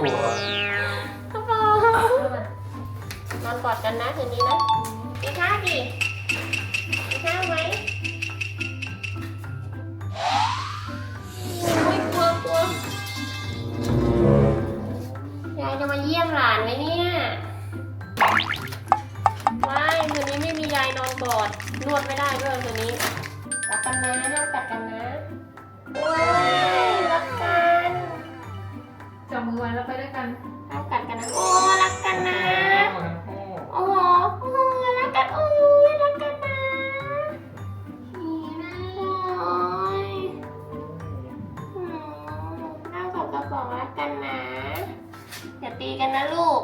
กลัวกระเป๋านอนกอดกันนะคืนนี้นะมีนข้าดิมีนข้าไหมโอ้ยกลัวกลัวยายจะมาเยี่ยมหลานไหมเนี่ยว้ายคืนนี้ไม่มียายนอนกอดนวดไม่ได้ด้วยคืนนี้รักกันนะห้ามกัดกันนะว้าย วันเราไปด้วยกันรักกันกันนะโอ้รักกันนะ โอ้โหอ้รักกันโอ้รักกันนะนี่นะโอ้ยนั่กับกระป๋องรักกันนะอย่าตีกันนะลูก